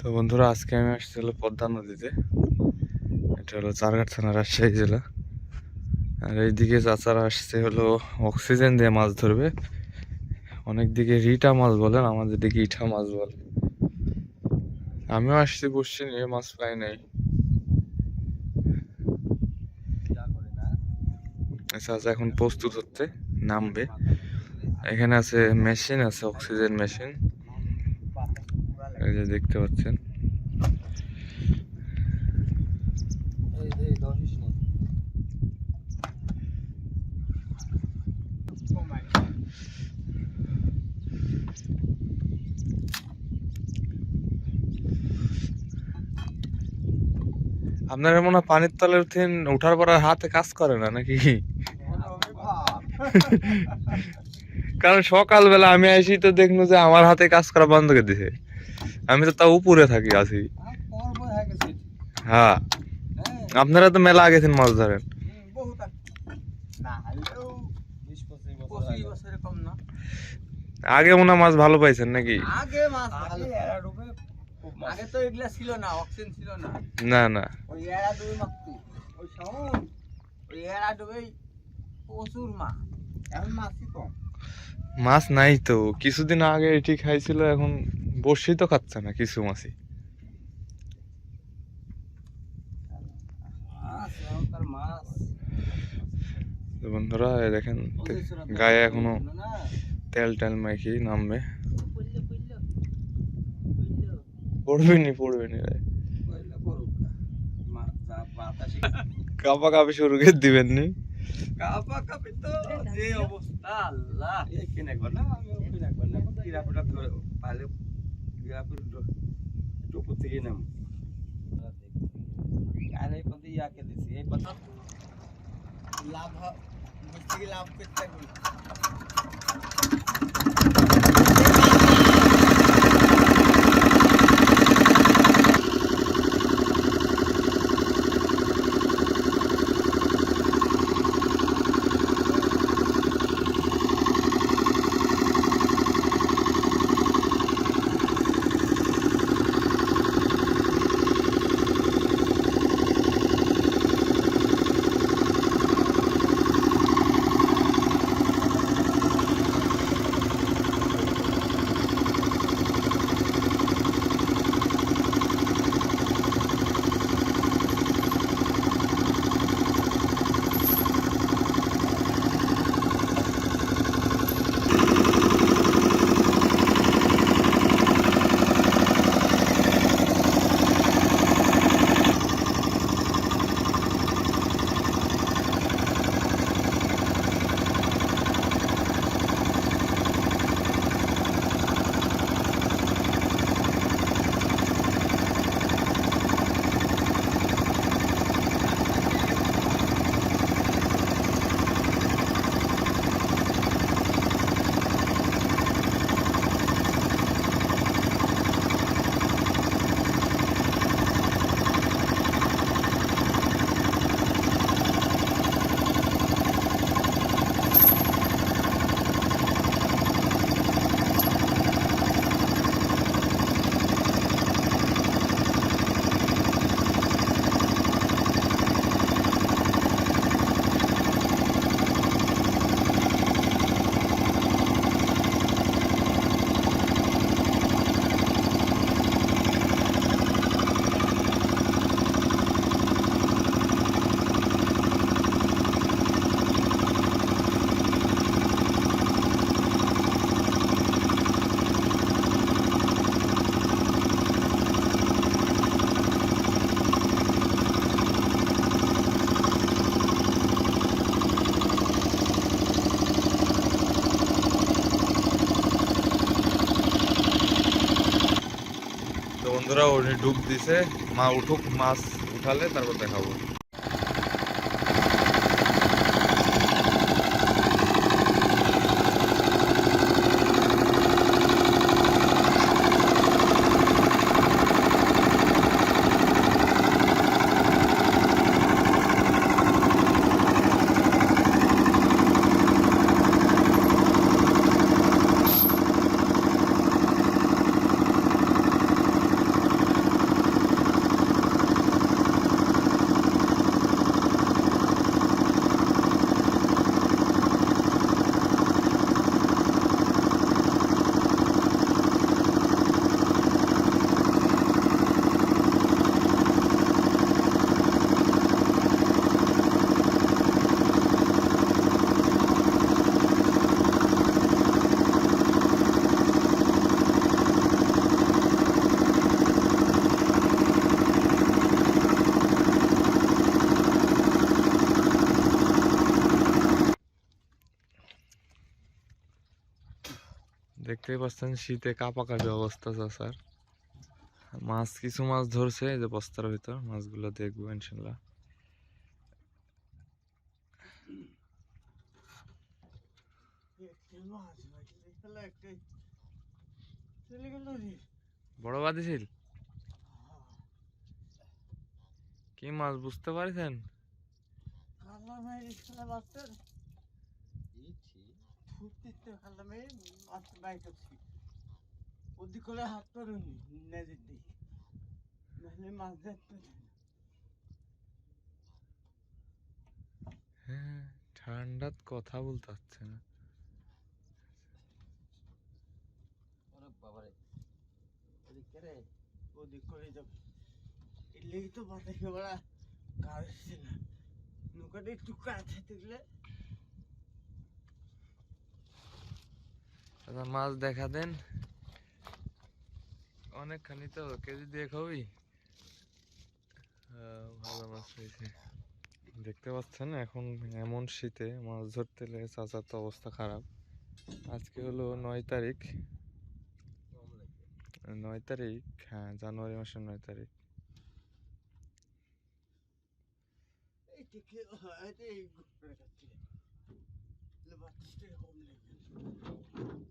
তো বন্ধুরা, আজকে আমি আসছি হলো পদ্মা নদীতে। এটা হলো চারঘাট থানা রাজশাহী জেলা। আর এইদিকে চাচারা আসছে হলো অক্সিজেন দিয়ে মাছ ধরবে। অনেক দিকে রিটা মাছ বলেন, আমাদের দিকে ইঠা মাছ বলে। আমিও আসছি বসছি নিয়ে, মাছ পাই নাই। চাচা এখন প্রস্তুত হচ্ছে, নামবে। এখানে আছে মেশিন, আছে অক্সিজেন মেশিন। এই যে দেখতে পাচ্ছেন। আপনারা মনে হয় পানির তলের থিন উঠার পর আর হাতে কাজ করে না নাকি? কারণ সকালবেলা আমি আসি তো দেখল যে আমার হাতে কাজ করা বন্ধ করে দিছে। আমি তো তাও উপরে থাকি, আছি। হ্যাঁ। আপনারা তো মেলা গেছেন মাছ ধরেন। আগে মনে মাছ ভালো পাইছেন নাকি? না না। মাছ নাই তো। কিছুদিন আগে এটি খাইছিল, এখন বসি তো খাচ্ছে না, কিছু মাছ। বন্ধুরা দেখেন গায়ে এখনও তেল টেল মাইকি নামবে। পড়বেনি পড়বেনি কাপা কাপি শুরু করে দিবেন নি কাপা কাপি তো যে অবস্থা, আল্লাহ। কিনে না আমি একবার না। কিরাপটা ধরে পালে কিরাপটা একটু উপর থেকে নাম আর এই পথে ইয়াকে দিছি এই পথ লাভ বুঝতে কি উনি ডুব দিছে মা উঠুক মাছ উঠালে তারপর দেখাবো। দেখতেই পাচ্ছেন, শীতে কাপা কাপি অবস্থা চাচার। মাছ, কিছু মাছ ধরছে, এই যে বস্তার ভিতর, মাছগুলো দেখব ইনশাল্লাহ। বড় বাদিছিল কি মাছ, বুঝতে পারছেন? মাছ বাই করছি। ওদিক করে হাত নদীর দিকে নাহলে মাছ দেখতে হ্যাঁ ঠান্ডাত কথা বলতে পারছে না। বাবারে। ওদিক করে ওদিক করে যাবে। এর লেগে তো বাতাসে বড়া কারছে না। নৌকাটা একটু কাছে থাকলে দাদা মাছ দেখা দেন। অনেকখানি তো কেজি দিয়ে খাবি হ্যাঁ, ভালো মাছ হয়েছে। দেখতে পাচ্ছেন এখন এমন শীতে মাছ ধরতে গেলে চাচার তো অবস্থা খারাপ। আজকে হলো নয় তারিখ। নয় তারিখ হ্যাঁ জানুয়ারি মাসের নয় তারিখ। এই was still rumliegen.